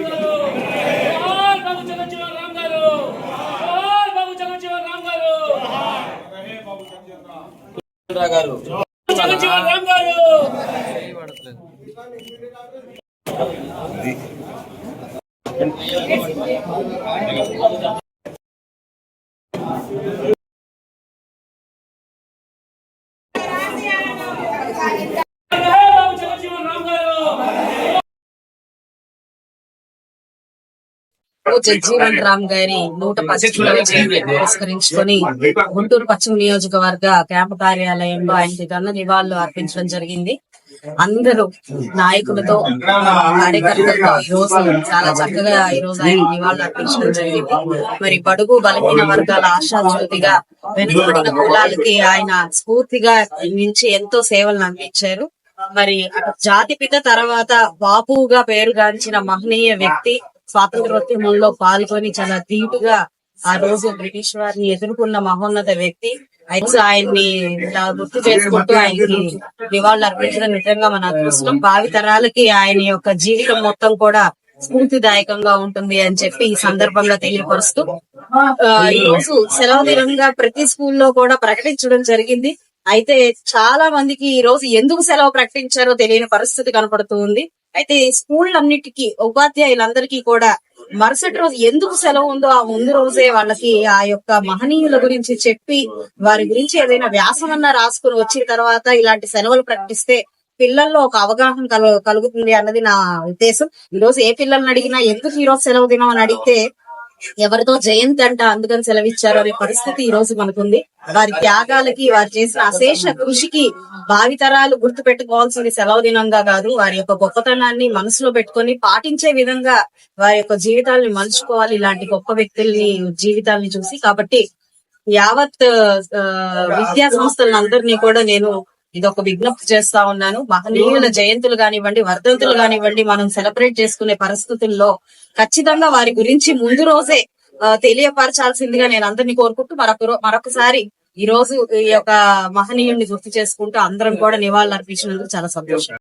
గారు జోహార్ బాబు జగజ్జీవన్ రామ్ గారు జోహార్ బాబు జగజ్జీవన్ రామ్ గారు గారు జగజ్జీవన్ రామ్ గారు రే బాబు జగజ్జీవన్ రామ్ గారు జగ్జీవన్ రామ్ గారి నూట పురస్కరించుకొని గుంటూరు పశ్చిమ నియోజకవర్గ క్యాంపు కార్యాలయంలో ఆయనకి ఘన నివాళులు అర్పించడం జరిగింది. అందరూ నాయకులతో కార్యకర్తలతో ఈ రోజు చాలా చక్కగా ఈ రోజు ఆయన నివాళులు అర్పించడం జరిగింది. మరి బడుగు బలహీన వర్గాల ఆశాజ్యోతిగా వెనుకబడిన కులాలకి ఆయన స్ఫూర్తిగా నుంచి ఎంతో సేవలను అందించారు. మరి జాతిపిత తర్వాత బాపుగా పేరుగాంచిన మహనీయ వ్యక్తి స్వాతంత్రోద్యమంలో పాల్గొని చాలా ధీటుగా ఆ రోజు బ్రిటిష్ వారిని ఎదుర్కొన్న మహోన్నత వ్యక్తి. అయితే ఆయన్ని గుర్తు చేసుకుంటూ ఆయనకి నివాళులు అర్పించడం నిజంగా మన అదృష్టం. భావి తరాలకి ఆయన యొక్క జీవితం మొత్తం కూడా స్ఫూర్తిదాయకంగా ఉంటుంది అని చెప్పి ఈ సందర్భంగా తెలియపరుస్తూ ఈ రోజు సెలవు దినంగా ప్రతి స్కూల్లో కూడా ప్రకటించడం జరిగింది. అయితే చాలా మందికి ఈ రోజు ఎందుకు సెలవు ప్రకటించారో తెలియని పరిస్థితి కనపడుతూ ఉంది. అయితే స్కూళ్ళన్నిటికీ ఉపాధ్యాయులందరికీ కూడా మరుసటి రోజు ఎందుకు సెలవు ఉందో ఆ ముందు రోజే వాళ్ళకి ఆ యొక్క మహనీయుల గురించి చెప్పి వారి గురించి ఏదైనా వ్యాసమన్నా రాసుకుని వచ్చిన తర్వాత ఇలాంటి సెలవులు ప్రకటిస్తే పిల్లల్లో ఒక అవగాహన కలుగుతుంది అన్నది నా ఉద్దేశం. ఈ రోజు ఏ పిల్లల్ని అడిగినా ఎందుకు ఈ రోజు సెలవు దినం అని అడిగితే ఎవరితో జయంతి అంట అందుకని సెలవిచ్చారు అనే పరిస్థితి ఈ రోజు మనకుంది. వారి త్యాగాలకి వారు చేసిన అశేష కృషికి భావితరాలు గుర్తు పెట్టుకోవాల్సింది సెలవు దినంగా కాదు వారి యొక్క గొప్పతనాన్ని మనసులో పెట్టుకొని పాటించే విధంగా వారి యొక్క జీవితాల్ని మలుచుకోవాలి. ఇలాంటి గొప్ప వ్యక్తుల్ని జీవితాల్ని చూసి కాబట్టి యావత్ విద్యా సంస్థలందరినీ కూడా నేను ఇది ఒక విజ్ఞప్తి చేస్తా ఉన్నాను. మహనీయుల జయంతులు కానివ్వండి వర్ధంతులు కానివ్వండి మనం సెలబ్రేట్ చేసుకునే పరిస్థితుల్లో ఖచ్చితంగా వారి గురించి ముందు రోజే తెలియపరచాల్సిందిగా నేను అందరినీ కోరుకుంటూ మరొక మరొకసారి ఈ రోజు ఈ యొక్క మహనీయుడిని గుర్తు చేసుకుంటూ అందరం కూడా నివాళులు అర్పించినందుకు చాలా సంతోషం.